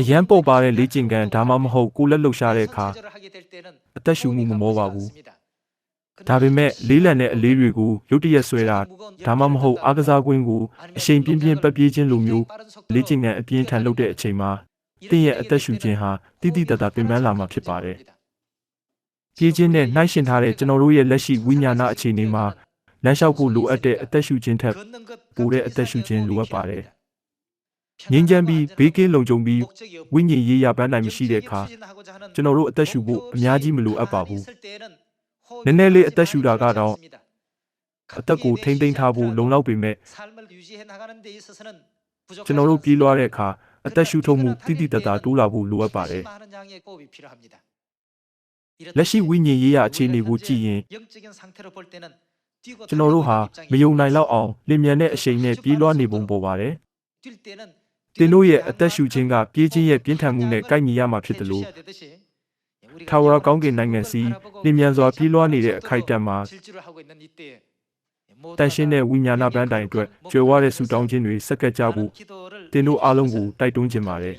အရန်ပုတ်ပါတဲ့လေ့ကျင့်ခန်းဒါမှမဟုတ်ကိုယ်လက်လှုပ်ရှားတဲ့အခါအသက်ရှူမှုမမောပါဘူးဒါပေမဲ့လေးလံတဲ့အလေးတွေကိုရုတ်တရက်ဆွဲတာဒါမှမဟုတ်အားကစားကွင်းကိုအချိန်ပြင်းပြင်းပက်ပြေးခြင်းလိုမျိုးလေ့ကျင့်ခန်းအပြင်းထန်လုပ်တဲ့အချိန်မှာတင်းရဲ့အသက်ရှူခြင်းဟာတိတိတတ်တာပင်ပန်းလာမှာဖြစ်ပါတယ်ပြေးခြင်းနဲ့နှိုင်းယှဉ်ထားတဲ့ကျွန်တော်တို့ရဲ့လက်ရှိဝိညာဏအခြေအနေမှာလမ်းလျှောက်ဖို့လိုအပ်တဲ့အသက်ရှူခြင်းထက်ပိုတဲ့အသက်ရှူခြင်းလိုအပ်ပါတယ် ငြင်းချမ်းပြီးဘေးကင်းလုံခြုံပြီးဝိညာဉ်ရေးရပန်းနိုင်မရှိတဲ့အခါကျွန်တော်တို့အသက်ရှူဖို့အများကြီးမလိုအပ်ပါဘူးနည်းနည်းလေးအသက်ရှူတာကတော့အသက်ကိုထိမ့်သိမ်းထားဖို့လုံလောက်ပေမဲ့ကျွန်တော်တို့ပြေးလွှားတဲ့အခါအသက်ရှူထုတ်မှုတိတိတတ်တာတိုးလာဖို့လိုအပ်ပါတယ်လက်ရှိဝိညာဉ်ရေးရအခြေအနေကိုကြည့်ရင်ကျွန်တော်တို့ဟာမယုံနိုင်လောက်အောင်လင်မြန်တဲ့အချိန်နဲ့ပြေးလွှားနေပုံပေါ်ပါတယ်။ သင်တို့ရဲ့အသက်ရှူခြင်းကပြေးခြင်းရဲ့ပြင်းထန်မှုနဲ့ကိုက်ညီရမှာဖြစ်တယ်လို့ထာဝရကောင်းကင်နိုင်ငံစီလင်မြန်စွာပြေးလွှားနေတဲ့အခိုက်အတန့်မှာတန်ရှင်းတဲ့ဝိညာဏပန်းတိုင်အတွက်ကြွယ်ဝတဲ့ဆူတောင်းခြင်းတွေစက္ကပ်ကြဖို့သင်တို့အားလုံးကိုတိုက်တွန်းခြင်းပါတယ်။